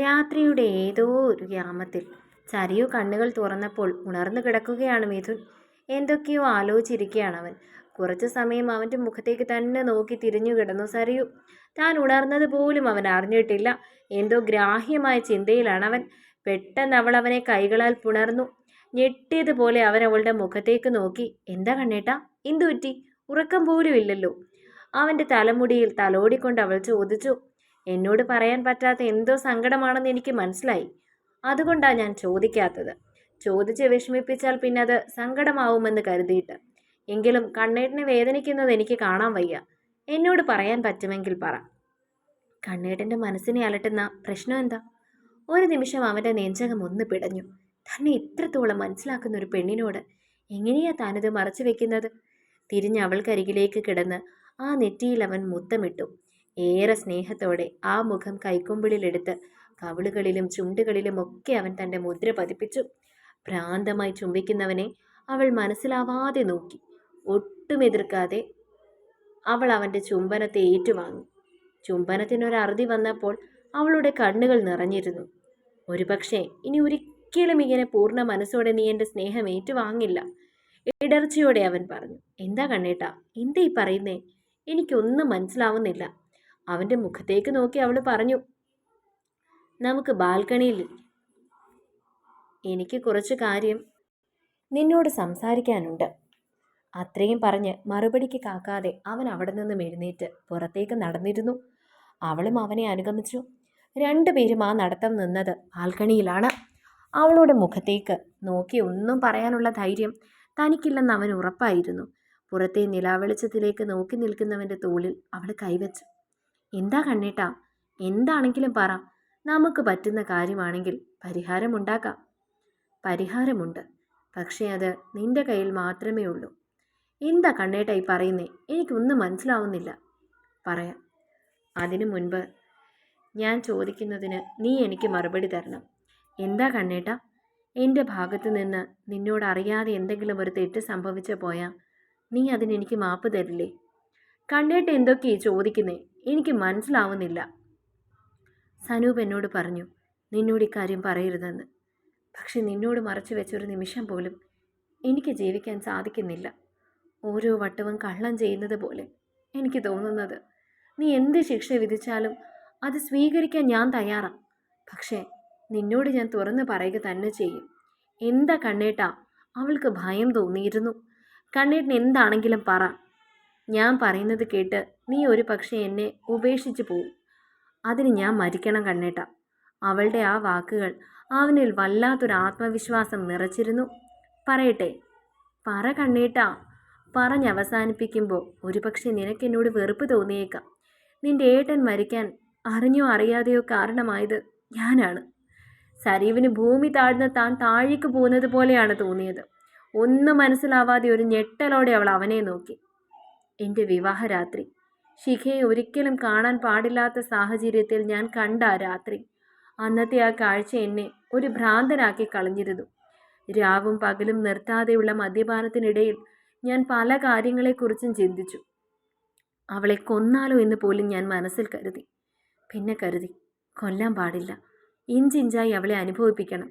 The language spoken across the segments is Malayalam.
രാത്രിയുടെ ഏതോ ഒരു ഗ്രാമത്തിൽ ചരിയു കണ്ണുകൾ തുറന്നപ്പോൾ ഉണർന്നു കിടക്കുകയാണ് മിഥുൻ. എന്തൊക്കെയോ ആലോചിച്ചിരിക്കുകയാണ് അവൻ. കുറച്ചു സമയം അവന്റെ മുഖത്തേക്ക് തന്നെ നോക്കി തിരിഞ്ഞു കിടന്നു സരിയു താൻ ഉണർന്നത് പോലും അവൻ അറിഞ്ഞിട്ടില്ല. എന്തോ ഗ്രാഹ്യമായ ചിന്തയിലാണ് അവൻ. പെട്ടെന്ന് അവൾ അവനെ കൈകളാൽ പുണർന്നു. ഞെട്ടിയതുപോലെ അവൻ അവളുടെ മുഖത്തേക്ക് നോക്കി. എന്താ കണ്ണേട്ടാ? എന്തു പറ്റി ഉറക്കം പോലും ഇല്ലല്ലോ. അവന്റെ തലമുടിയിൽ തലോടിക്കൊണ്ട് അവൾ ചോദിച്ചു. എന്നോട് പറയാൻ പറ്റാത്ത എന്തോ സങ്കടമാണെന്ന് എനിക്ക് മനസ്സിലായി. അതുകൊണ്ടാണ് ഞാൻ ചോദിക്കാത്തത്. ചോദിച്ച് വിഷമിപ്പിച്ചാൽ പിന്നെ അത് സങ്കടമാവുമെന്ന് കരുതിയിട്ട്. എങ്കിലും കണ്ണേട്ടനെ വേദനിക്കുന്നത് എനിക്ക് കാണാൻ വയ്യ. എന്നോട് പറയാൻ പറ്റുമെങ്കിൽ പറ. കണ്ണേട്ടന്റെ മനസ്സിനെ അലട്ടുന്ന പ്രശ്നം എന്താ? ഒരു നിമിഷം അവന്റെ നെഞ്ചകം ഒന്ന് പിടഞ്ഞു. തന്നെ ഇത്രത്തോളം മനസ്സിലാക്കുന്ന ഒരു പെണ്ണിനോട് എങ്ങനെയാ താനിത് മറച്ചു വെക്കുന്നത്? തിരിഞ്ഞ് അവൾക്കരികിലേക്ക് കിടന്ന് ആ നെറ്റിയിൽ അവൻ മുത്തമിട്ടു. ഏറെ സ്നേഹത്തോടെ ആ മുഖം കൈക്കൊമ്പിളിലെടുത്ത് കവിളുകളിലും ചുണ്ടുകളിലും ഒക്കെ അവൻ തന്റെ മുദ്ര പതിപ്പിച്ചു. ഭ്രാന്തമായി ചുംബിക്കുന്നവനെ അവൾ മനസ്സിലാവാതെ നോക്കി. ഒട്ടും എതിർക്കാതെ അവൾ അവന്റെ ചുംബനത്തെ ഏറ്റുവാങ്ങി. ചുംബനത്തിനൊരറുതി വന്നപ്പോൾ അവളുടെ കണ്ണുകൾ നിറഞ്ഞിരുന്നു. ഒരുപക്ഷെ ഇനി ഒരിക്കലും ഇങ്ങനെ പൂർണ മനസ്സോടെ നീ എന്റെ സ്നേഹം ഏറ്റുവാങ്ങില്ല. ഇടർച്ചയോടെ അവൻ പറഞ്ഞു എന്താ കണ്ണേട്ടാ എന്താ ഈ പറയുന്നേ? എനിക്കൊന്നും മനസ്സിലാവുന്നില്ല. അവന്റെ മുഖത്തേക്ക് നോക്കി അവൾ പറഞ്ഞു നമുക്ക് ബാൽക്കണിയിൽ എനിക്ക് കുറച്ച് കാര്യം നിന്നോട് സംസാരിക്കാനുണ്ട്. അത്രയും പറഞ്ഞ് മറുപടിക്ക് കാക്കാതെ അവൻ അവിടെ നിന്ന് എഴുന്നേറ്റ് പുറത്തേക്ക് നടന്നിരുന്നു. അവളും അവനെ അനുഗമിച്ചു. രണ്ടുപേരും ആ നടത്തം നിന്നത് ബാൽക്കണിയിലാണ്. അവളുടെ മുഖത്തേക്ക് നോക്കി ഒന്നും പറയാനുള്ള ധൈര്യം തനിക്കില്ലെന്ന് അവൻ ഉറപ്പായിരുന്നു. പുറത്തെ നിലാവെളിച്ചത്തിലേക്ക് നോക്കി നിൽക്കുന്നവന്റെ തോളിൽ അവൾ കൈവച്ചു. എന്താ കണ്ണേട്ടാ? എന്താണെങ്കിലും പറ. നമുക്ക് പറ്റുന്ന കാര്യമാണെങ്കിൽ പരിഹാരമുണ്ടാക്കാം. പരിഹാരമുണ്ട്. പക്ഷേ അത് നിന്റെ കയ്യിൽ മാത്രമേ ഉള്ളൂ. എന്താ കണ്ണേട്ട ഈ പറയുന്നേ? എനിക്കൊന്നും മനസ്സിലാവുന്നില്ല. പറയാം. അതിനു മുൻപ് ഞാൻ ചോദിക്കുന്നതിന് നീ എനിക്ക് മറുപടി തരണം. എന്താ കണ്ണേട്ട? എന്റെ ഭാഗത്തു നിന്ന് നിന്നോട് അറിയാതെ എന്തെങ്കിലും ഒരു തെറ്റ് സംഭവിച്ചു പോയാൽ നീ അതിനെനിക്ക് മാപ്പ് തരില്ലേ? കണ്ണേട്ട എന്തൊക്കെയാ ചോദിക്കുന്നേ? എനിക്ക് മനസ്സിലാവുന്നില്ല. സനൂപ് എന്നോട് പറഞ്ഞു നിന്നോട് ഇക്കാര്യം പറയരുതെന്ന്. പക്ഷെ നിന്നോട് മറച്ചു വെച്ചൊരു നിമിഷം പോലും എനിക്ക് ജീവിക്കാൻ സാധിക്കുന്നില്ല. ഓരോ വട്ടവും കള്ളം ചെയ്യുന്നത് പോലെ എനിക്ക് തോന്നുന്നത്. നീ എന്ത് ശിക്ഷ വിധിച്ചാലും അത് സ്വീകരിക്കാൻ ഞാൻ തയ്യാറാണ് പക്ഷേ നിന്നോട് ഞാൻ തുറന്ന് പറയുക തന്നെ ചെയ്യും. എന്താ കണ്ണേട്ടാ അവൾക്ക് ഭയം തോന്നിയിരുന്നു. കണ്ണേട്ടൻ എന്താണെങ്കിലും പറ. ഞാൻ പറയുന്നത് കേട്ട് നീ ഒരു പക്ഷേ എന്നെ ഉപേക്ഷിച്ചു പോവും. അതിന് ഞാൻ മരിക്കണം കണ്ണേട്ട. അവളുടെ ആ വാക്കുകൾ അവനിൽ വല്ലാത്തൊരു ആത്മവിശ്വാസം നിറച്ചിരുന്നു. പറയട്ടെ. പറ കണ്ണേട്ടാ. പറഞ്ഞവസാനിപ്പിക്കുമ്പോൾ ഒരുപക്ഷെ നിനക്കെന്നോട് വെറുപ്പ് തോന്നിയേക്കാം. നിന്റെ ഏട്ടൻ മരിക്കാൻ അറിഞ്ഞോ അറിയാതെയോ കാരണമായത് ഞാനാണ്. സരീവിന് ഭൂമി താഴ്ന്ന താൻ താഴേക്ക് പോകുന്നത് പോലെയാണ് തോന്നിയത്. ഒന്നും മനസ്സിലാവാതെ ഒരു ഞെട്ടലോടെ അവൾ അവനെ നോക്കി. എന്റെ വിവാഹരാത്രി. ശിഖയെ ഒരിക്കലും കാണാൻ പാടില്ലാത്ത സാഹചര്യത്തിൽ ഞാൻ കണ്ട ആ രാത്രി. അന്നത്തെ ആ കാഴ്ച എന്നെ ഒരു ഭ്രാന്തനാക്കി കളഞ്ഞിരുന്നു. രാവും പകലും നിർത്താതെയുള്ള മദ്യപാനത്തിനിടയിൽ ഞാൻ പല കാര്യങ്ങളെക്കുറിച്ചും ചിന്തിച്ചു. അവളെ കൊന്നാലോ എന്ന് പോലും ഞാൻ മനസ്സിൽ കരുതി. പിന്നെ കരുതി കൊല്ലാൻ പാടില്ല. ഇഞ്ചിഞ്ചായി അവളെ അനുഭവിപ്പിക്കണം.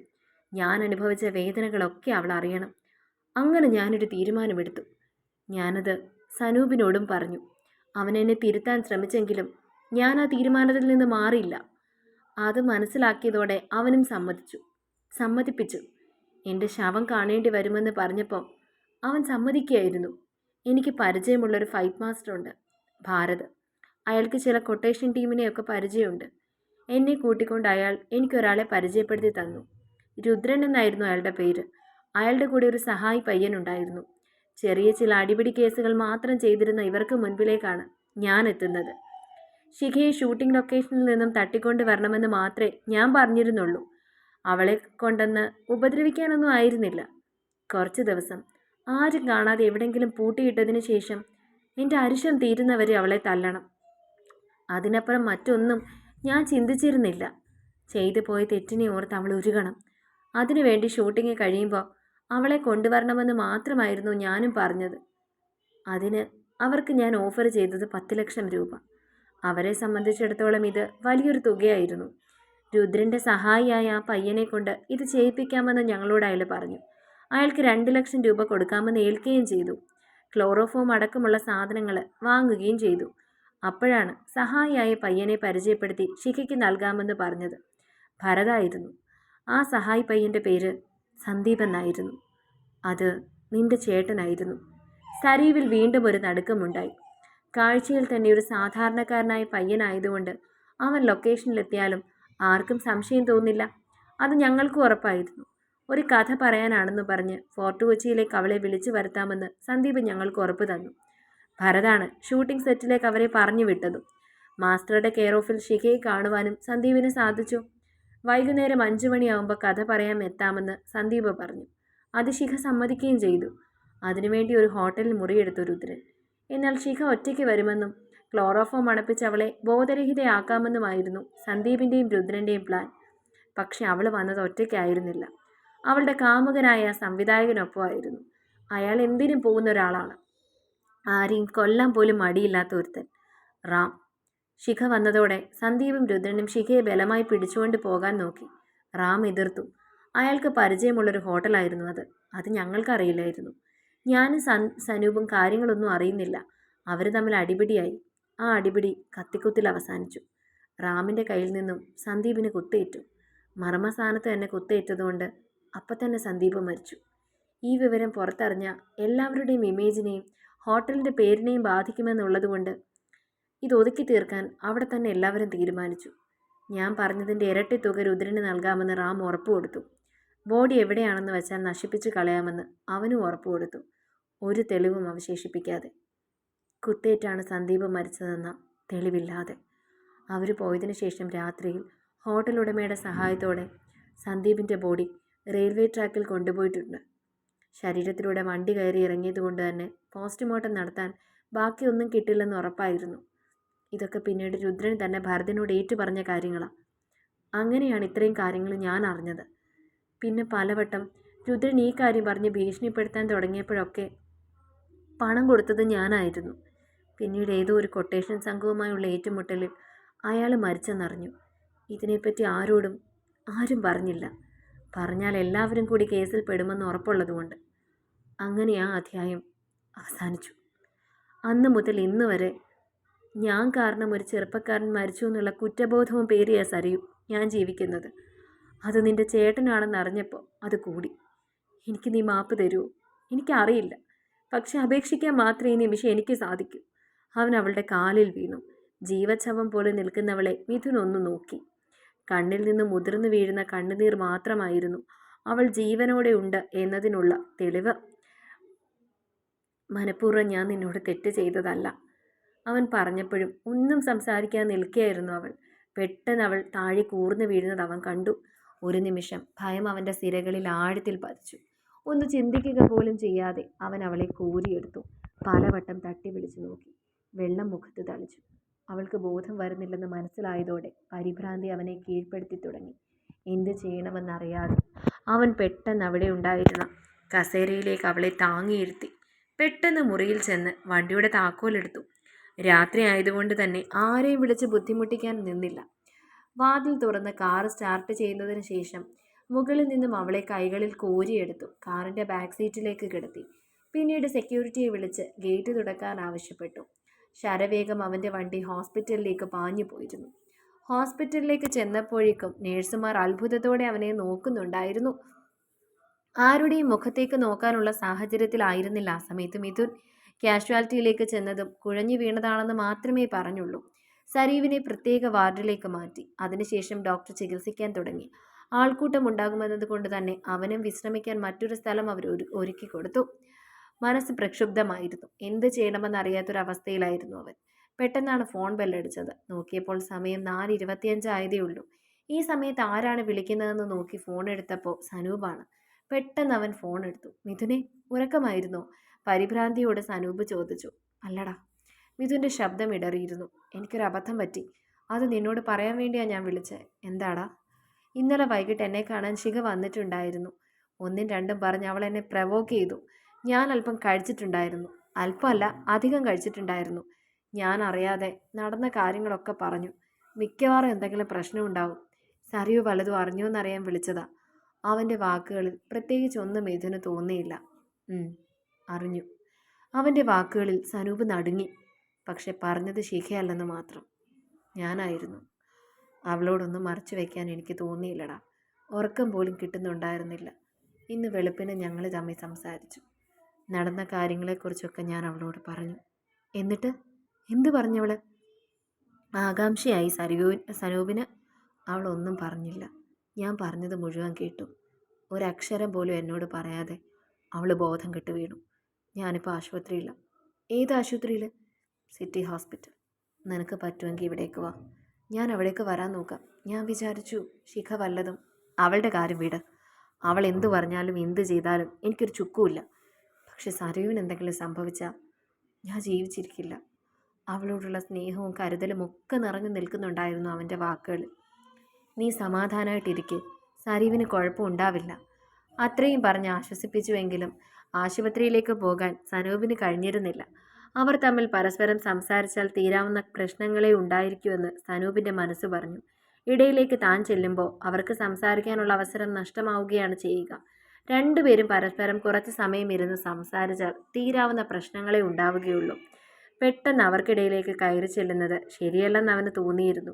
ഞാൻ അനുഭവിച്ച വേദനകളൊക്കെ അവൾ അറിയണം. അങ്ങനെ ഞാനൊരു തീരുമാനമെടുത്തു. ഞാനത് സനൂപിനോടും പറഞ്ഞു അവൻ എന്നെ തിരുത്താൻ ശ്രമിച്ചെങ്കിലും ഞാൻ ആ തീരുമാനത്തിൽ നിന്ന് മാറിയില്ല. അത് മനസ്സിലാക്കിയതോടെ അവനും സമ്മതിച്ചു. സമ്മതിപ്പിച്ചു. എന്റെ ശവം കാണേണ്ടി വരുമെന്ന് പറഞ്ഞപ്പോൾ അവൻ സമ്മതിക്കുകയായിരുന്നു. എനിക്ക് പരിചയമുള്ളൊരു ഫൈറ്റ് മാസ്റ്റർ ഉണ്ട് ഭാരത്. അയാൾക്ക് ചില കൊട്ടേഷൻ ടീമിനെയൊക്കെ പരിചയമുണ്ട്. എന്നെ കൂട്ടിക്കൊണ്ട് അയാൾ എനിക്കൊരാളെ പരിചയപ്പെടുത്തി തന്നു. രുദ്രൻ എന്നായിരുന്നു അയാളുടെ പേര്. അയാളുടെ കൂടെ ഒരു സഹായി പയ്യനുണ്ടായിരുന്നു ചെറിയ ചില അടിപിടി കേസുകൾ മാത്രം ചെയ്തിരുന്ന ഇവർക്ക് മുൻപിലേക്കാണ് ഞാൻ എത്തുന്നത്. ശിഖയെ ഷൂട്ടിംഗ് ലൊക്കേഷനിൽ നിന്നും തട്ടിക്കൊണ്ട് വരണമെന്ന് മാത്രമേ ഞാൻ പറഞ്ഞിരുന്നുള്ളൂ. അവളെ കൊണ്ടെന്ന് ഉപദ്രവിക്കാനൊന്നും ആയിരുന്നില്ല. കുറച്ച് ദിവസം ആരും കാണാതെ എവിടെങ്കിലും പൂട്ടിയിട്ടതിന് ശേഷം എന്റെ അരിശം തീരുന്നവരെ അവളെ തല്ലണം. അതിനപ്പുറം മറ്റൊന്നും ഞാൻ ചിന്തിച്ചിരുന്നില്ല. ചെയ്തു പോയ തെറ്റിനെ ഓർത്ത് അവൾ ഉരുകണം. അതിനുവേണ്ടി ഷൂട്ടിങ് കഴിയുമ്പോൾ അവളെ കൊണ്ടുവരണമെന്ന് മാത്രമായിരുന്നു ഞാനും പറഞ്ഞത്. അതിന് അവർക്ക് ഞാൻ ഓഫർ ചെയ്തത് പത്ത് ലക്ഷം രൂപ. അവരെ സംബന്ധിച്ചിടത്തോളം ഇത് വലിയൊരു തുകയായിരുന്നു. രുദ്രന്റെ സഹായിയായ ആ പയ്യനെ കൊണ്ട് ഇത് ചെയ്യിപ്പിക്കാമെന്ന് ഞങ്ങളോട് അയാൾ പറഞ്ഞു. അയാൾക്ക് രണ്ട് ലക്ഷം രൂപ കൊടുക്കാമെന്ന് ഏൽക്കുകയും ചെയ്തു. ക്ലോറോഫോം അടക്കമുള്ള സാധനങ്ങൾ വാങ്ങുകയും ചെയ്തു. അപ്പോഴാണ് സഹായിയായ പയ്യനെ പരിചയപ്പെടുത്തി ശിഖയ്ക്ക് നൽകാമെന്ന് പറഞ്ഞത്. ഭരതായിരുന്നു ആ സഹായി പയ്യന്റെ പേര് സന്ദീപ് എന്നായിരുന്നു. അത് നിന്റെ ചേട്ടനായിരുന്നു. സരീവിൽ വീണ്ടും ഒരു നടുക്കമുണ്ടായി. കാഴ്ചയിൽ തന്നെ ഒരു സാധാരണക്കാരനായ പയ്യനായതുകൊണ്ട് അവൻ ലൊക്കേഷനിലെത്തിയാലും ആർക്കും സംശയം തോന്നില്ല. അത് ഞങ്ങൾക്കും ഉറപ്പായിരുന്നു. ഒരു കഥ പറയാനാണെന്ന് പറഞ്ഞ് ഫോർട്ട് കൊച്ചിയിലേക്ക് അവളെ വിളിച്ചു വരുത്താമെന്ന് സന്ദീപ് ഞങ്ങൾക്ക് ഉറപ്പ് തന്നു. ഭരതാണ് ഷൂട്ടിംഗ് സെറ്റിലേക്ക് അവരെ പറഞ്ഞു വിട്ടതും. മാസ്റ്ററുടെ കെയർ ഓഫിൽ ശിഖയെ കാണുവാനും സന്ദീപിന് സാധിച്ചു. വൈകുന്നേരം അഞ്ചു മണിയാവുമ്പോൾ കഥ പറയാൻ എത്താമെന്ന് സന്ദീപ് പറഞ്ഞു. അത് ശിഖ സമ്മതിക്കുകയും ചെയ്തു. അതിനുവേണ്ടി ഒരു ഹോട്ടലിൽ മുറിയെടുത്തു രുദ്രൻ എന്നാൽ ശിഖ ഒറ്റയ്ക്ക് വരുമെന്നും ക്ലോറോഫോം അണപ്പിച്ച് അവളെ ബോധരഹിതയാക്കാമെന്നുമായിരുന്നു സന്ദീപിന്റെയും രുദ്രന്റെയും പ്ലാൻ പക്ഷെ അവൾ വന്നത് ഒറ്റയ്ക്കായിരുന്നില്ല. അവളുടെ കാമുകനായ സംവിധായകനൊപ്പമായിരുന്നു. അയാൾ എന്തിനും പോകുന്ന ഒരാളാണ്. ആരെയും കൊല്ലാൻ പോലും മടിയില്ലാത്ത ഒരുത്തൻ. റാം. ശിഖ വന്നതോടെ സന്ദീപും രുദ്രനും ശിഖയെ ബലമായി പിടിച്ചുകൊണ്ട് പോകാൻ നോക്കി. റാം എതിർത്തു. അയാൾക്ക് പരിചയമുള്ളൊരു ഹോട്ടലായിരുന്നു അത്. അത് ഞങ്ങൾക്കറിയില്ലായിരുന്നു. ഞാനും സൻ സനൂപും കാര്യങ്ങളൊന്നും അറിയുന്നില്ല. അവർ തമ്മിൽ അടിപിടിയായി. ആ അടിപിടി കത്തിക്കുത്തിൽ അവസാനിച്ചു. റാമിന്റെ കയ്യിൽ നിന്നും സന്ദീപിന് കുത്തേറ്റു. മർമ്മസ്ഥാനത്ത് തന്നെ കുത്തേറ്റതുകൊണ്ട് അപ്പം തന്നെ സന്ദീപ് മരിച്ചു. ഈ വിവരം പുറത്തറിഞ്ഞ എല്ലാവരുടെയും ഇമേജിനെയും ഹോട്ടലിന്റെ പേരിനെയും ബാധിക്കുമെന്നുള്ളതുകൊണ്ട് ഇത് ഒതുക്കി തീർക്കാൻ അവിടെ തന്നെ എല്ലാവരും തീരുമാനിച്ചു. ഞാൻ പറഞ്ഞതിന്റെ ഇരട്ടി തുക രുദ്രന് നൽകാമെന്ന് റാം ഉറപ്പ് കൊടുത്തു ബോഡി എവിടെയാണെന്ന് വെച്ചാൽ നശിപ്പിച്ച് കളയാമെന്ന് അവനും ഉറപ്പ് കൊടുത്തു. ഒരു തെളിവും അവശേഷിപ്പിക്കാതെ. കുത്തേറ്റാണ് സന്ദീപ് മരിച്ചതെന്ന തെളിവില്ലാതെ. അവർ പോയതിനു ശേഷം രാത്രിയിൽ ഹോട്ടൽ ഉടമയുടെ സഹായത്തോടെ സന്ദീപിന്റെ ബോഡി റെയിൽവേ ട്രാക്കിൽ കൊണ്ടുപോയിട്ടുണ്ട്. ശരീരത്തിലൂടെ വണ്ടി കയറി ഇറങ്ങിയതുകൊണ്ട് തന്നെ പോസ്റ്റ്മോർട്ടം നടത്താൻ ബാക്കിയൊന്നും കിട്ടില്ലെന്ന് ഉറപ്പായിരുന്നു. ഇതൊക്കെ പിന്നീട് രുദ്രൻ തന്നെ ഭരതനോട് ഏറ്റു പറഞ്ഞ കാര്യങ്ങളാണ് അങ്ങനെയാണ് ഇത്രയും കാര്യങ്ങൾ ഞാൻ അറിഞ്ഞത്. പിന്നെ പലവട്ടം. രുദ്രൻ ഈ കാര്യം പറഞ്ഞ് ഭീഷണിപ്പെടുത്താൻ തുടങ്ങിയപ്പോഴൊക്കെ പണം കൊടുത്തത് ഞാനായിരുന്നു. പിന്നീട് ഏതോ ഒരു കൊട്ടേഷൻ സംഘവുമായുള്ള ഏറ്റുമുട്ടലിൽ അയാൾ മരിച്ചെന്നറിഞ്ഞു. ഇതിനെപ്പറ്റി ആരോടും ആരും പറഞ്ഞില്ല. പറഞ്ഞാൽ എല്ലാവരും കൂടി കേസിൽ പെടുമെന്ന് ഉറപ്പുള്ളതുകൊണ്ട് അങ്ങനെ ആ അധ്യായം അവസാനിച്ചു. അന്ന് മുതൽ ഇന്ന് വരെ ഞാൻ കാരണം ഒരു ചെറുപ്പക്കാരൻ മരിച്ചു എന്നുള്ള കുറ്റബോധവും പേരിയ സരിയും ഞാൻ ജീവിക്കുന്നത്. അത് നിന്റെ ചേട്ടനാണെന്ന് അറിഞ്ഞപ്പോൾ അത് കൂടി. എനിക്ക് നീ മാപ്പ് തരുമോ എനിക്കറിയില്ല. പക്ഷെ അപേക്ഷിക്കാൻ മാത്രമേ ഈ നിമിഷം എനിക്ക് സാധിക്കൂ. അവൻ അവളുടെ കാലിൽ വീണു. ജീവച്ഛവം പോലെ നിൽക്കുന്നവളെ മിഥുൻ ഒന്ന് നോക്കി. കണ്ണിൽ നിന്ന് മുതിർന്നു വീഴുന്ന കണ്ണുനീർ മാത്രമായിരുന്നു അവൾ ജീവനോടെ ഉണ്ട് എന്നതിനുള്ള തെളിവ്. മനഃപൂർവം ഞാൻ നിന്നോട് തെറ്റ് ചെയ്തതല്ല. അവൻ പറഞ്ഞപ്പോഴും ഒന്നും സംസാരിക്കാൻ നിൽക്കുകയായിരുന്നു അവൾ. പെട്ടെന്ന് അവൾ താഴെ കൂർന്നു വീഴുന്നത് അവൻ കണ്ടു. ഒരു നിമിഷം ഭയം അവന്റെ സിരകളിൽ ആഴത്തിൽ പതിച്ചു. ഒന്ന് ചിന്തിക്കുക പോലും ചെയ്യാതെ അവൻ അവളെ കോരിയെടുത്തു. പലവട്ടം തട്ടി വിളിച്ചു നോക്കി. വെള്ളം മുഖത്ത് തളിച്ചു. അവൾക്ക് ബോധം വരുന്നില്ലെന്ന് മനസ്സിലായതോടെ പരിഭ്രാന്തി അവനെ കീഴ്പ്പെടുത്തി തുടങ്ങി. എന്ത് ചെയ്യണമെന്നറിയാതെ അവൻ പെട്ടെന്ന് അവിടെ ഉണ്ടായിരുന്ന കസേരയിലേക്ക് അവളെ താങ്ങിയിരുത്തി. പെട്ടെന്ന് മുറിയിൽ ചെന്ന് വണ്ടിയുടെ താക്കോലെടുത്തു. രാത്രി ആയതുകൊണ്ട് തന്നെ ആരെയും വിളിച്ച് ബുദ്ധിമുട്ടിക്കാൻ നിന്നില്ല. വാതിൽ തുറന്ന് കാർ സ്റ്റാർട്ട് ചെയ്യുന്നതിന് ശേഷം മുകളിൽ നിന്നും അവളെ കൈകളിൽ കോരിയെടുത്തു. കാറിന്റെ ബാക്ക് സീറ്റിലേക്ക് കിടത്തി. പിന്നീട് സെക്യൂരിറ്റിയെ വിളിച്ച് ഗേറ്റ് തുടക്കാൻ ആവശ്യപ്പെട്ടു. ശരവേഗം അവന്റെ വണ്ടി ഹോസ്പിറ്റലിലേക്ക് പാഞ്ഞു പോയിരുന്നു. ഹോസ്പിറ്റലിലേക്ക് ചെന്നപ്പോഴേക്കും നേഴ്സുമാർ അത്ഭുതത്തോടെ അവനെ നോക്കുന്നുണ്ടായിരുന്നു. ആരുടെയും മുഖത്തേക്ക് നോക്കാനുള്ള സാഹചര്യത്തിലായിരുന്നില്ല ആ സമയത്ത് മിഥുൻ. കാഷ്വാലിറ്റിയിലേക്ക് ചെന്നതും കുഴഞ്ഞു വീണതാണെന്ന് മാത്രമേ പറഞ്ഞുള്ളൂ. സരീവിനെ പ്രത്യേക വാർഡിലേക്ക് മാറ്റി. അതിനുശേഷം ഡോക്ടർ ചികിത്സിക്കാൻ തുടങ്ങി. ആൾക്കൂട്ടം ഉണ്ടാകുമെന്നത് കൊണ്ട് തന്നെ അവനും വിശ്രമിക്കാൻ മറ്റൊരു സ്ഥലം അവർ ഒരുക്കി കൊടുത്തു. മനസ്സ് പ്രക്ഷുബ്ധമായിരുന്നു. എന്ത് ചെയ്യണമെന്നറിയാത്തൊരവസ്ഥയിലായിരുന്നു അവൻ. പെട്ടെന്നാണ് ഫോൺ ബെല്ലടിച്ചത്. നോക്കിയപ്പോൾ സമയം നാല് ഇരുപത്തിയഞ്ചായതേ ഉള്ളൂ. ഈ സമയത്ത് ആരാണ് വിളിക്കുന്നതെന്ന് നോക്കി ഫോൺ എടുത്തപ്പോൾ സനൂപാണ്. പെട്ടെന്ന് അവൻ ഫോൺ എടുത്തു. മിഥുനെ ഉറക്കമായിരുന്നോ? പരിഭ്രാന്തിയോട് സനൂപ് ചോദിച്ചു. അല്ലടാ മിഥുന്റെ ശബ്ദം ഇടറിയിരുന്നു. എനിക്കൊരു അബദ്ധം പറ്റി. അത് നിന്നോട് പറയാൻ വേണ്ടിയാണ് ഞാൻ വിളിച്ചത് എന്താടാ? ഇന്നലെ വൈകിട്ട് എന്നെ കാണാൻ ശിഖ വന്നിട്ടുണ്ടായിരുന്നു. ഒന്നും രണ്ടും പറഞ്ഞ് അവൾ എന്നെ പ്രവോക്ക് ചെയ്തു. ഞാൻ അല്പം കഴിച്ചിട്ടുണ്ടായിരുന്നു. അല്പമല്ല അധികം കഴിച്ചിട്ടുണ്ടായിരുന്നു. ഞാൻ അറിയാതെ നടന്ന കാര്യങ്ങളൊക്കെ പറഞ്ഞു. മിക്കവാറും എന്തെങ്കിലും പ്രശ്നമുണ്ടാവും സറിയു അറിഞ്ഞു എന്നറിയാൻ വിളിച്ചതാ. അവന്റെ വാക്കുകളിൽ പ്രത്യേകിച്ച് ഒന്നും മിഥുന് തോന്നിയില്ല. അറിഞ്ഞു. അവന്റെ വാക്കുകളിൽ സനൂപ് നടുങ്ങി. പക്ഷെ പറഞ്ഞത് ശിഖയല്ലെന്ന് മാത്രം. ഞാനായിരുന്നു. അവളോടൊന്നും മറച്ചു വയ്ക്കാൻ എനിക്ക് തോന്നിയില്ലടാ. ഉറക്കം പോലും കിട്ടുന്നുണ്ടായിരുന്നില്ല. ഇന്ന് വെളുപ്പിന് ഞങ്ങൾ തമ്മിൽ സംസാരിച്ചു. നടന്ന കാര്യങ്ങളെക്കുറിച്ചൊക്കെ ഞാൻ അവളോട് പറഞ്ഞു. എന്നിട്ട്? എന്ത് പറഞ്ഞവൾ? ആകാംക്ഷയായി സരൂ സനൂപിന്? അവളൊന്നും പറഞ്ഞില്ല. ഞാൻ പറഞ്ഞത് മുഴുവൻ കേട്ടു. ഒരക്ഷരം പോലും എന്നോട് പറയാതെ അവൾ ബോധം കെട്ട് വീണു. ഞാനിപ്പോൾ ആശുപത്രിയില്ല ഏത് ആശുപത്രിയിൽ സിറ്റി ഹോസ്പിറ്റൽ. നിനക്ക് പറ്റുമെങ്കിൽ ഇവിടേക്ക് വാ. ഞാൻ അവിടേക്ക് വരാൻ നോക്കാം. ഞാൻ വിചാരിച്ചു ശിഖ വല്ലതും. അവളുടെ കാര്യം വിട്. അവൾ എന്തു പറഞ്ഞാലും എന്ത് ചെയ്താലും എനിക്കൊരു ചുക്കുമില്ല. പക്ഷെ സരയുവിന് എന്തെങ്കിലും സംഭവിച്ചാൽ ഞാൻ ജീവിച്ചിരിക്കില്ല. അവളോടുള്ള സ്നേഹവും കരുതലും ഒക്കെ നിറഞ്ഞു നിൽക്കുന്നുണ്ടായിരുന്നു അവന്റെ വാക്കുകൾ. നീ സമാധാനമായിട്ടിരിക്കെ സരീവിന് കുഴപ്പമുണ്ടാവില്ല അത്രയും പറഞ്ഞ് ആശ്വസിപ്പിച്ചുവെങ്കിലും ആശുപത്രിയിലേക്ക് പോകാൻ സനൂപിന് കഴിഞ്ഞിരുന്നില്ല. അവർ തമ്മിൽ പരസ്പരം സംസാരിച്ചാൽ തീരാവുന്ന പ്രശ്നങ്ങളെ ഉണ്ടായിരിക്കുമെന്ന് സനൂപിന്റെ മനസ്സ് പറഞ്ഞു. ഇടയിലേക്ക് താൻ ചെല്ലുമ്പോൾ അവർക്ക് സംസാരിക്കാനുള്ള അവസരം നഷ്ടമാവുകയാണ് ചെയ്യുക. രണ്ടുപേരും പരസ്പരം കുറച്ച് സമയം ഇരുന്ന് സംസാരിച്ചാൽ തീരാവുന്ന പ്രശ്നങ്ങളെ ഉണ്ടാവുകയുള്ളൂ. പെട്ടെന്ന് അവർക്കിടയിലേക്ക് കയറി ചെല്ലുന്നത് ശരിയല്ലെന്ന് അവന് തോന്നിയിരുന്നു.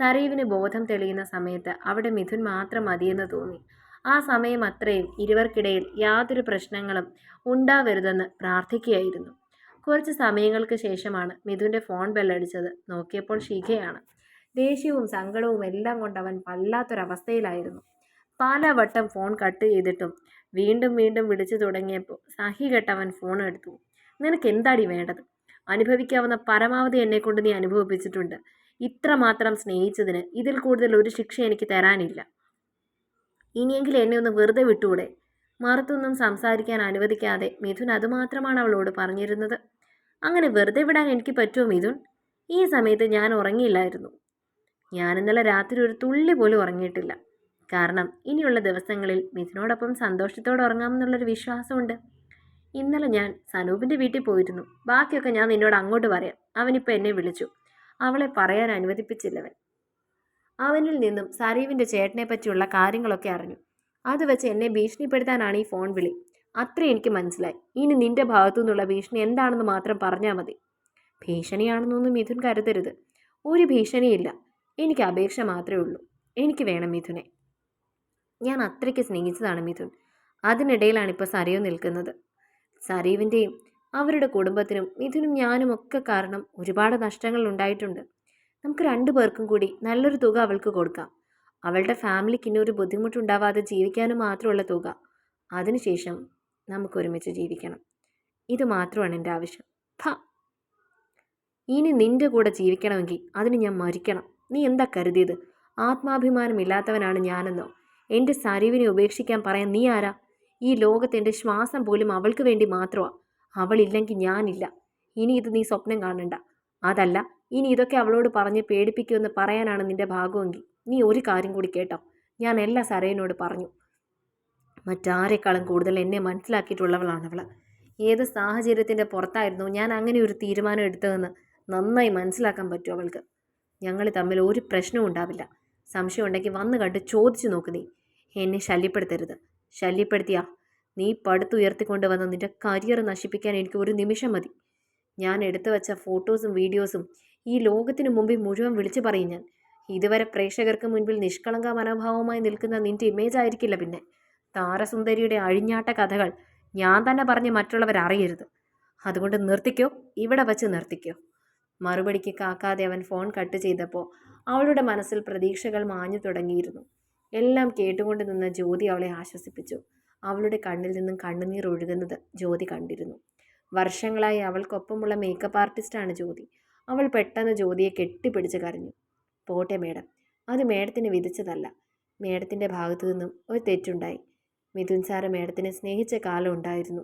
സരീവിന് ബോധം തെളിയുന്ന സമയത്ത് അവിടെ മിഥുൻ മാത്രം മതിയെന്ന് തോന്നി. ആ സമയം അത്രയും ഇരുവർക്കിടയിൽ യാതൊരു പ്രശ്നങ്ങളും ഉണ്ടാവരുതെന്ന് പ്രാർത്ഥിക്കുകയായിരുന്നു. കുറച്ച് സമയങ്ങൾക്ക് ശേഷമാണ് മിഥുന്റെ ഫോൺ ബെല്ലടിച്ചത്. നോക്കിയപ്പോൾ ശിഖയാണ്. ദേഷ്യവും സങ്കടവും എല്ലാം കൊണ്ട് അവൻ വല്ലാത്തൊരവസ്ഥയിലായിരുന്നു. പലവട്ടം ഫോൺ കട്ട് ചെയ്തിട്ടും വീണ്ടും വീണ്ടും വിളിച്ചു തുടങ്ങിയപ്പോൾ സഹി കെട്ടവൻ ഫോൺ എടുത്തു. നിനക്ക് എന്താടി വേണ്ടത്? അനുഭവിക്കാവുന്ന പരമാവധി എന്നെക്കൊണ്ട് നീ അനുഭവിപ്പിച്ചിട്ടുണ്ട്. ഇത്രമാത്രം സ്നേഹിച്ചതിന് ഇതിൽ കൂടുതൽ ഒരു ശിക്ഷ എനിക്ക് തരാനില്ല. ഇനിയെങ്കിലും എന്നെ ഒന്ന് വെറുതെ വിട്ടുകൂടെ? മറുത്തൊന്നും സംസാരിക്കാൻ അനുവദിക്കാതെ മിഥുൻ അതുമാത്രമാണ് അവളോട് പറഞ്ഞിരുന്നത്. അങ്ങനെ വെറുതെ വിടാൻ എനിക്ക് പറ്റുമോ മിഥുൻ? ഈ സമയത്ത് ഞാൻ ഉറങ്ങിയില്ലായിരുന്നു. ഞാൻ ഇന്നലെ രാത്രി ഒരു തുള്ളി പോലും ഉറങ്ങിയിട്ടില്ല. കാരണം ഇനിയുള്ള ദിവസങ്ങളിൽ മിഥുനോടൊപ്പം സന്തോഷത്തോടെ ഉറങ്ങാമെന്നുള്ളൊരു വിശ്വാസമുണ്ട്. ഇന്നലെ ഞാൻ സനൂപിന്റെ വീട്ടിൽ പോയിരുന്നു. ബാക്കിയൊക്കെ ഞാൻ നിന്നോട് അങ്ങോട്ട് പറയാം. അവനിപ്പോൾ എന്നെ വിളിച്ചു. അവളെ പറയാൻ അനുവദിപ്പിച്ചില്ലവൻ. അവനിൽ നിന്നും സരീവിന്റെ ചേട്ടനെ പറ്റിയുള്ള കാര്യങ്ങളൊക്കെ അറിഞ്ഞു. അത് വെച്ച് എന്നെ ഭീഷണിപ്പെടുത്താനാണ് ഈ ഫോൺ വിളി. അത്രയും എനിക്ക് മനസ്സിലായി. ഇനി നിന്റെ ഭാഗത്തു നിന്നുള്ള ഭീഷണി എന്താണെന്ന് മാത്രം പറഞ്ഞാൽ മതി. ഭീഷണിയാണെന്നൊന്നും മിഥുൻ കരുതരുത്. ഒരു ഭീഷണിയില്ല. എനിക്ക് അപേക്ഷ മാത്രമേ ഉള്ളൂ. എനിക്ക് വേണം മിഥുനെ. ഞാൻ അത്രയ്ക്ക് സ്നേഹിച്ചതാണ് മിഥുൻ. അതിനിടയിലാണ് ഇപ്പോൾ സരയു നിൽക്കുന്നത്. സരീവിന്റെയും അവരുടെ കുടുംബത്തിനും മിഥുനും ഞാനും ഒക്കെ കാരണം ഒരുപാട് നഷ്ടങ്ങൾ ഉണ്ടായിട്ടുണ്ട്. നമുക്ക് രണ്ടു പേർക്കും കൂടി നല്ലൊരു തുക അവൾക്ക് കൊടുക്കാം. അവളുടെ ഫാമിലിക്ക് ഇനി ഒരു ബുദ്ധിമുട്ടുണ്ടാവാതെ ജീവിക്കാനും മാത്രമുള്ള തുക. അതിനുശേഷം നമുക്ക് ഒരുമിച്ച് ജീവിക്കണം. ഇത് മാത്രമാണ് എന്റെ ആവശ്യം. ഫ. ഇനി നിന്റെ കൂടെ ജീവിക്കണമെങ്കിൽ അതിന് ഞാൻ മരിക്കണം. നീ എന്താ കരുതിയത്? ആത്മാഭിമാനമില്ലാത്തവനാണ് ഞാനെന്നോ? എന്റെ സരീവിനെ ഉപേക്ഷിക്കാൻ പറയാൻ നീ ആരാ? ഈ ലോകത്ത് എന്റെ ശ്വാസം പോലും അവൾക്ക് വേണ്ടി മാത്രമാണ് അവളില്ലെങ്കിൽ ഞാനില്ല. ഇനി ഇത് നീ സ്വപ്നം കാണണ്ട. അതല്ല ഇനി ഇതൊക്കെ അവളോട് പറഞ്ഞ് പേടിപ്പിക്കുമെന്ന് പറയാനാണ് നിന്റെ ഭാഗമെങ്കിൽ. നീ ഒരു കാര്യം കൂടി കേട്ടോ. ഞാൻ എല്ലാ സരയനോട് പറഞ്ഞു. മറ്റാരെക്കാളും കൂടുതൽ എന്നെ മനസ്സിലാക്കിയിട്ടുള്ളവളാണ് അവൾ ഏത് സാഹചര്യത്തിന്റെ പുറത്തായിരുന്നു ഞാൻ അങ്ങനെ ഒരു തീരുമാനം എടുത്തതെന്ന് നന്നായി മനസ്സിലാക്കാൻ പറ്റും അവൾക്ക്. ഞങ്ങൾ തമ്മിൽ ഒരു പ്രശ്നവും ഉണ്ടാവില്ല. സംശയം ഉണ്ടെങ്കിൽ വന്ന് കണ്ട് ചോദിച്ചു നോക്ക് നീ. എന്നെ ശല്യപ്പെടുത്തരുത്. ശല്യപ്പെടുത്തിയാ? നീ പടുത്തുയർത്തിക്കൊണ്ട് വന്ന നിന്റെ കരിയർ നശിപ്പിക്കാൻ എനിക്ക് ഒരു നിമിഷം മതി. ഞാൻ എടുത്തു വച്ച ഫോട്ടോസും വീഡിയോസും ഈ ലോകത്തിനു മുമ്പിൽ മുഴുവൻ വിളിച്ചു പറയും ഞാൻ. ഇതുവരെ പ്രേക്ഷകർക്ക് മുൻപിൽ നിഷ്കളങ്ക മനോഭാവമായി നിൽക്കുന്ന നിന്റെ ഇമേജ് ആയിരിക്കില്ല പിന്നെ. താരസുന്ദരിയുടെ അഴിഞ്ഞാട്ട കഥകൾ ഞാൻ തന്നെ പറഞ്ഞ് മറ്റുള്ളവർ അറിയരുത്. അതുകൊണ്ട് നിർത്തിക്കോ ഇവിടെ വച്ച് നിർത്തിക്കോ. മറുപടിക്ക് കാക്കാതെ അവൻ ഫോൺ കട്ട് ചെയ്തപ്പോൾ അവളുടെ മനസ്സിൽ പ്രതീക്ഷകൾ മാഞ്ഞു തുടങ്ങിയിരുന്നു. എല്ലാം കേട്ടുകൊണ്ട് നിന്ന ജ്യോതി അവളെ ആശ്വസിപ്പിച്ചു. അവളുടെ കണ്ണിൽ നിന്നും കണ്ണുനീർ ഒഴുകുന്നത് ജ്യോതി കണ്ടിരുന്നു. വർഷങ്ങളായി അവൾക്കൊപ്പമുള്ള മേക്കപ്പ് ആർട്ടിസ്റ്റാണ് ജ്യോതി. അവൾ പെട്ടെന്ന് ജ്യോതിയെ കെട്ടിപ്പിടിച്ച് കരഞ്ഞു. പോട്ടെ മേഡം അത് മേഡത്തിന് വിധിച്ചതല്ല. മേഡത്തിന്റെ ഭാഗത്തു നിന്നും ഒരു തെറ്റുണ്ടായി. മിഥുൻ സാറ് മേഡത്തിനെ സ്നേഹിച്ച കാലം ഉണ്ടായിരുന്നു.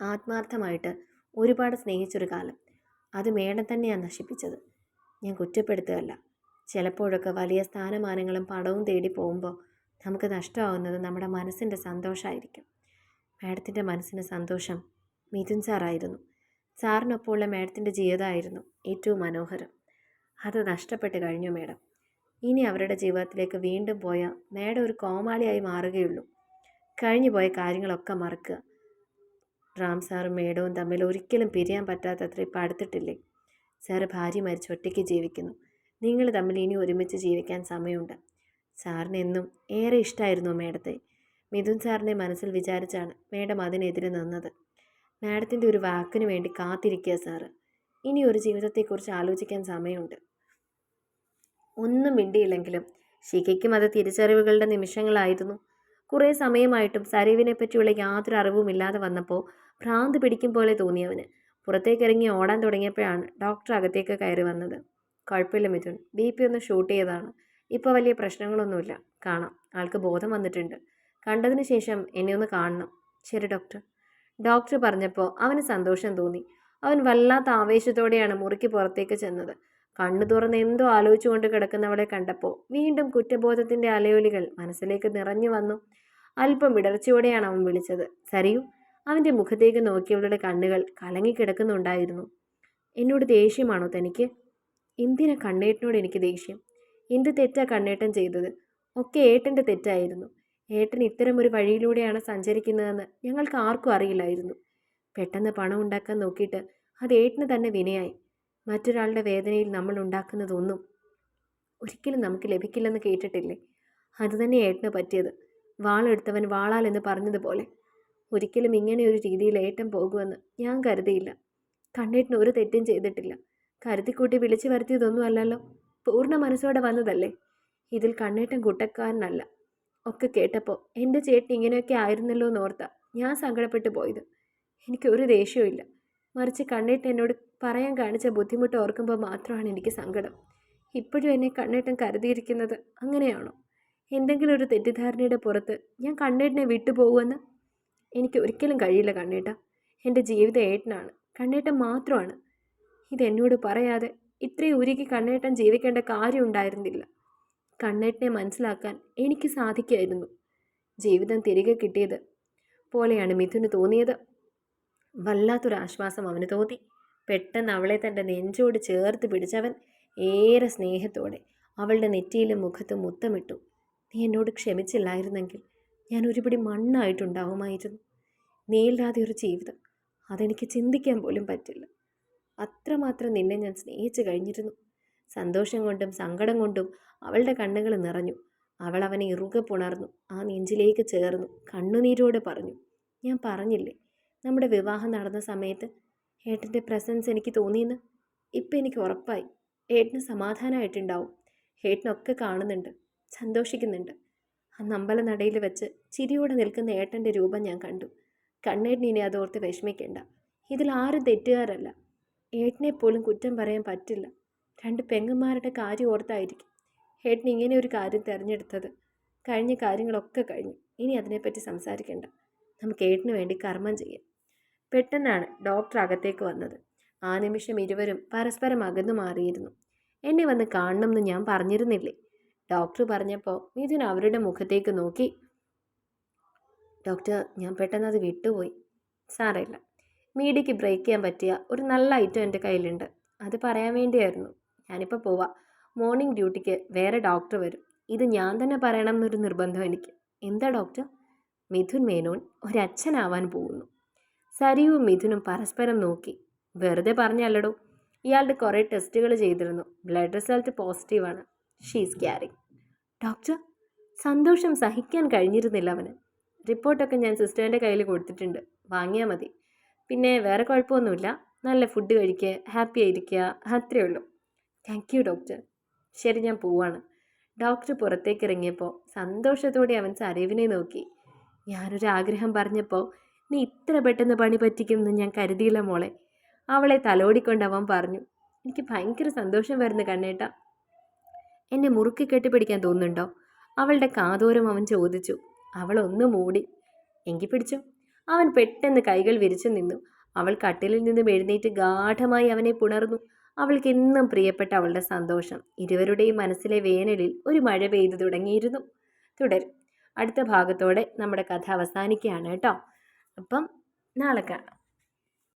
ആത്മാർത്ഥമായിട്ട് ഒരുപാട് സ്നേഹിച്ചൊരു കാലം. അത് മേഡം തന്നെയാണ് നശിപ്പിച്ചത്. ഞാൻ കുറ്റപ്പെടുത്തുകയല്ല. ചിലപ്പോഴൊക്കെ വലിയ സ്ഥാനമാനങ്ങളും പടവും തേടി പോകുമ്പോൾ നമുക്ക് നഷ്ടമാവുന്നത് നമ്മുടെ മനസ്സിന്റെ സന്തോഷമായിരിക്കും മാഡത്തിന്റെ മനസ്സിന്റെ സന്തോഷം മിഥുൻ സാറായിരുന്നു. സാറിനൊപ്പമുള്ള മാഡത്തിന്റെ ജീവിതമായിരുന്നു ഏറ്റവും മനോഹരം. അത് നഷ്ടപ്പെട്ട് കഴിഞ്ഞു മേഡം. ഇനി അവരുടെ ജീവിതത്തിലേക്ക് വീണ്ടും പോയ മേഡം ഒരു കോമാളിയായി മാറുകയുള്ളൂ. കഴിഞ്ഞു പോയ കാര്യങ്ങളൊക്കെ മറക്കുക. റാം സാറും മേഡവും തമ്മിൽ ഒരിക്കലും പിരിയാൻ പറ്റാത്തത്ര ഇപ്പം അടുത്തിട്ടില്ലേ? സാറ് ഭാര്യ മരിച്ച് ഒറ്റയ്ക്ക് ജീവിക്കുന്നു. നിങ്ങൾ തമ്മിൽ ഇനി ഒരുമിച്ച് ജീവിക്കാൻ സമയമുണ്ട്. സാറിന് എന്നും ഏറെ ഇഷ്ടമായിരുന്നു മേഡത്തെ. മിഥുൻ സാറിനെ മനസ്സിൽ വിചാരിച്ചാണ് മേഡം അതിനെതിരെ നിന്നത്. മാഡത്തിന്റെ ഒരു വാക്കിന് വേണ്ടി കാത്തിരിക്കുക സാറ് ഇനി ഒരു ജീവിതത്തെക്കുറിച്ച് ആലോചിക്കാൻ സമയമുണ്ട്. ഒന്നും മിണ്ടിയില്ലെങ്കിലും ശിഖയ്ക്കും അത് തിരിച്ചറിവുകളുടെ നിമിഷങ്ങളായിരുന്നു. കുറേ സമയമായിട്ടും സരീവിനെ പറ്റിയുള്ള യാതൊരു അറിവും ഇല്ലാതെ വന്നപ്പോൾ ഭ്രാന്ത് പിടിക്കും പോലെ തോന്നിയവന്. പുറത്തേക്ക് ഇറങ്ങി ഓടാൻ തുടങ്ങിയപ്പോഴാണ് ഡോക്ടർ അകത്തേക്ക് കയറി വന്നത്. കുഴപ്പമില്ല മിഥുൻ. ബി പി ഒന്ന് ഷൂട്ട് ചെയ്തതാണ്. ഇപ്പോൾ വലിയ പ്രശ്നങ്ങളൊന്നുമില്ല. കാണാം. ആൾക്ക് ബോധം വന്നിട്ടുണ്ട്. കണ്ടതിന് ശേഷം എന്നെ ഒന്ന് കാണണം. ശരി ഡോക്ടർ ഡോക്ടർ പറഞ്ഞപ്പോൾ അവന് സന്തോഷം തോന്നി. അവൻ വല്ലാത്ത ആവേശത്തോടെയാണ് മുറിക്ക് പുറത്തേക്ക് ചെന്നത്. കണ്ണു തുറന്ന് എന്തോ ആലോചിച്ചുകൊണ്ട് കിടക്കുന്നവളെ കണ്ടപ്പോൾ വീണ്ടും കുറ്റബോധത്തിന്റെ അലയൊലികൾ മനസ്സിലേക്ക് നിറഞ്ഞു വന്നു. അല്പം വിടർച്ചയോടെയാണ് അവൻ വിളിച്ചത്. സരിയു അവന്റെ മുഖത്തേക്ക് നോക്കിയവളുടെ കണ്ണുകൾ കലങ്ങിക്കിടക്കുന്നുണ്ടായിരുന്നു. എന്നോട് ദേഷ്യമാണോ തനിക്ക്? എന്തിനാ കണ്ണേട്ടനോട് എനിക്ക് ദേഷ്യം? എന്ത് തെറ്റാ കണ്ണേട്ടൻ ചെയ്തത്? ഒക്കെ ഏട്ടന്റെ തെറ്റായിരുന്നു. ഏട്ടൻ ഇത്തരം ഒരു വഴിയിലൂടെയാണ് സഞ്ചരിക്കുന്നതെന്ന് ഞങ്ങൾക്ക് ആർക്കും അറിയില്ലായിരുന്നു. പെട്ടെന്ന് പണം ഉണ്ടാക്കാൻ നോക്കിയിട്ട് അത് ഏട്ടന് തന്നെ വിനയായി. മറ്റൊരാളുടെ വേദനയിൽ നമ്മൾ ഉണ്ടാക്കുന്നതൊന്നും ഒരിക്കലും നമുക്ക് ലഭിക്കില്ലെന്ന് കേട്ടിട്ടില്ലേ? അതുതന്നെ ഏട്ടന് പറ്റിയത്. വാളെടുത്തവൻ വാളാൽ എന്ന് പറഞ്ഞതുപോലെ. ഒരിക്കലും ഇങ്ങനെ ഒരു രീതിയിൽ ഏട്ടൻ പോകുമെന്ന് ഞാൻ കരുതിയില്ല. കണ്ണേട്ടിന് ഒരു തെറ്റും ചെയ്തിട്ടില്ല. കരുതിക്കൂട്ടി വിളിച്ചു വരുത്തിയതൊന്നും അല്ലല്ലോ. പൂർണ മനസ്സോടെ വന്നതല്ലേ? ഇതിൽ കണ്ണേട്ടൻ കുട്ടക്കാരനല്ല. ഒക്കെ കേട്ടപ്പോൾ എന്റെ ചേട്ടൻ ഇങ്ങനെയൊക്കെ ആയിരുന്നല്ലോ എന്ന് എന്നോർത്ത ഞാൻ സങ്കടപ്പെട്ടു പോയത്. എനിക്ക് ഒരു ദേഷ്യവും മറിച്ച് കണ്ണേട്ടൻ എന്നോട് പറയാൻ കാണിച്ച ബുദ്ധിമുട്ട് ഓർക്കുമ്പോൾ മാത്രമാണ് എനിക്ക് സങ്കടം. ഇപ്പോഴും എന്നെ കണ്ണേട്ടൻ കരുതിയിരിക്കുന്നത് അങ്ങനെയാണോ? എന്തെങ്കിലും ഒരു തെറ്റിദ്ധാരണയുടെ പുറത്ത് ഞാൻ കണ്ണേട്ടനെ വിട്ടുപോകുമെന്ന്? എനിക്ക് ഒരിക്കലും കഴിയില്ല കണ്ണേട്ട. എന്റെ ജീവിതം ഏട്ടനാണ്. കണ്ണേട്ടൻ മാത്രമാണ്. ഇതെന്നോട് പറയാതെ ഇത്രയും ഉരുകി കണ്ണേട്ടൻ ജീവിക്കേണ്ട കാര്യം ഉണ്ടായിരുന്നില്ല. കണ്ണേട്ടനെ മനസ്സിലാക്കാൻ എനിക്ക് സാധിക്കുമായിരുന്നു ജീവിതം തിരികെ കിട്ടിയത് പോലെയാണ് മിഥുന് തോന്നിയത്. വല്ലാത്തൊരാശ്വാസം അവന് തോന്നി. പെട്ടെന്ന് അവളെ തന്റെ നെഞ്ചോട് ചേർത്ത് പിടിച്ചവൻ ഏറെ സ്നേഹത്തോടെ അവളുടെ നെറ്റിയിലും മുഖത്തും മുത്തമിട്ടു. നീ എന്നോട് ക്ഷമിച്ചില്ലായിരുന്നെങ്കിൽ ഞാൻ ഒരുപിടി മണ്ണായിട്ടുണ്ടാവുമായിരുന്നു. നീയില്ലാതെ ഒരു ജീവിതം. അതെനിക്ക് ചിന്തിക്കാൻ പോലും പറ്റില്ല. അത്രമാത്രം നിന്നെ ഞാൻ സ്നേഹിച്ചു കഴിഞ്ഞിരുന്നു. സന്തോഷം കൊണ്ടും സങ്കടം കൊണ്ടും അവളുടെ കണ്ണുകൾ നിറഞ്ഞു. അവൾ അവനെ ഇറുകെ പുണർന്നു. ആ നെഞ്ചിലേക്ക് ചേർന്നു. കണ്ണുനീരോടെ പറഞ്ഞു ഞാൻ പറഞ്ഞില്ലേ നമ്മുടെ വിവാഹം നടന്ന സമയത്ത് ഏട്ടന്റെ പ്രസൻസ് എനിക്ക് തോന്നിയെന്ന്? ഇപ്പം എനിക്ക് ഉറപ്പായി. ഏട്ടന് സമാധാനമായിട്ടുണ്ടാവും. ഏട്ടനൊക്കെ കാണുന്നുണ്ട് സന്തോഷിക്കുന്നുണ്ട്. അന്ന് അമ്പലനടയിൽ വെച്ച് ചിരിയോടെ നിൽക്കുന്ന ഏട്ടന്റെ രൂപം ഞാൻ കണ്ടു. കണ്ണേട്ടൻ ഇനി അതോർത്ത് വിഷമിക്കേണ്ട. ഇതിൽ ആരും തെറ്റുകാരല്ല. ഏട്ടനെ പോലും കുറ്റം പറയാൻ പറ്റില്ല. രണ്ട് പെങ്ങന്മാരുടെ കാര്യം ഓർത്തായിരിക്കും. ഏട്ടൻ ഇങ്ങനെ ഒരു കാര്യം തിരഞ്ഞെടുത്തത്. കഴിഞ്ഞ കാര്യങ്ങളൊക്കെ കഴിഞ്ഞു. ഇനി അതിനെപ്പറ്റി സംസാരിക്കേണ്ട. നമുക്ക് ഏട്ടന് വേണ്ടി കർമ്മം ചെയ്യാം. പെട്ടെന്നാണ് ഡോക്ടർ അകത്തേക്ക് വന്നത്. ആ നിമിഷം ഇരുവരും പരസ്പരം അകന്നു മാറിയിരുന്നു. എന്നെ വന്ന് കാണണമെന്ന് ഞാൻ പറഞ്ഞിരുന്നില്ലേ? ഡോക്ടർ പറഞ്ഞപ്പോൾ മിഥുൻ അവരുടെ മുഖത്തേക്ക് നോക്കി. ഡോക്ടർ ഞാൻ പെട്ടെന്ന് അത് വിട്ടുപോയി. സാരമില്ല. മീഡിയയ്ക്ക് ബ്രേക്ക് ചെയ്യാൻ പറ്റിയ ഒരു നല്ല ഐറ്റം എന്റെ കയ്യിലുണ്ട്. അത് പറയാൻ വേണ്ടിയായിരുന്നു. ഞാനിപ്പോൾ പോവാം. മോർണിംഗ് ഡ്യൂട്ടിക്ക് വേറെ ഡോക്ടർ വരും. ഇത് ഞാൻ തന്നെ പറയണം എന്നൊരു നിർബന്ധം എനിക്ക്. എന്താ ഡോക്ടർ? മിഥുൻ മേനോൻ ഒരച്ഛനാവാൻ പോകുന്നു. സരിയും മിഥുനും പരസ്പരം നോക്കി. വെറുതെ പറഞ്ഞല്ലടോ. ഇയാളുടെ കുറേ ടെസ്റ്റുകൾ ചെയ്തിരുന്നു. ബ്ലഡ് റിസൾട്ട് പോസിറ്റീവാണ് ഷീസ് ക്യാരിങ്. ഡോക്ടർ സന്തോഷം സഹിക്കാൻ കഴിഞ്ഞിരുന്നില്ല അവന്. റിപ്പോർട്ടൊക്കെ ഞാൻ സിസ്റ്ററിന്റെ കയ്യിൽ കൊടുത്തിട്ടുണ്ട്. വാങ്ങിയാൽ മതി. പിന്നെ വേറെ കുഴപ്പമൊന്നുമില്ല. നല്ല ഫുഡ് കഴിക്കുക ഹാപ്പി ആയിരിക്കുക അത്രയേ ഉള്ളൂ. Thank you doctor. ശരി ഞാൻ പോവാണ്. ഡോക്ടർ പുറത്തേക്ക് ഇറങ്ങിയപ്പോൾ സന്തോഷത്തോടെ അവൻ സരീവിനെ നോക്കി. ഞാനൊരു ആഗ്രഹം പറഞ്ഞപ്പോൾ നീ ഇത്ര പെട്ടെന്ന് പണി പറ്റിക്കുമെന്ന് ഞാൻ കരുതിയില്ല മോളെ. അവളെ തലോടിക്കൊണ്ട് അവൻ പറഞ്ഞു എനിക്ക് ഭയങ്കര സന്തോഷം വരുന്നു കണ്ണേട്ട. എന്നെ മുറുക്കി കെട്ടിപ്പിടിക്കാൻ തോന്നുന്നുണ്ടോ? അവളുടെ കാതോരം അവൻ ചോദിച്ചു. അവൾ ഒന്ന് മൂടി എങ്കിൽ പിടിച്ചു. അവൻ പെട്ടെന്ന് കൈകൾ വിരിച്ചു നിന്നു. അവൾ കട്ടിലിൽ നിന്നും എഴുന്നേറ്റ് ഗാഠമായി അവനെ പുണർന്നു. അവൾക്ക് എന്നും പ്രിയപ്പെട്ട അവളുടെ സന്തോഷം ഇരുവരുടെയും മനസ്സിലെ വേനലിൽ ഒരു മഴ പെയ്തു തുടങ്ങിയിരുന്നു. തുടരും. അടുത്ത ഭാഗത്തോടെ നമ്മുടെ കഥ അവസാനിക്കുകയാണ് കേട്ടോ. അപ്പം നാളെ കാണാം.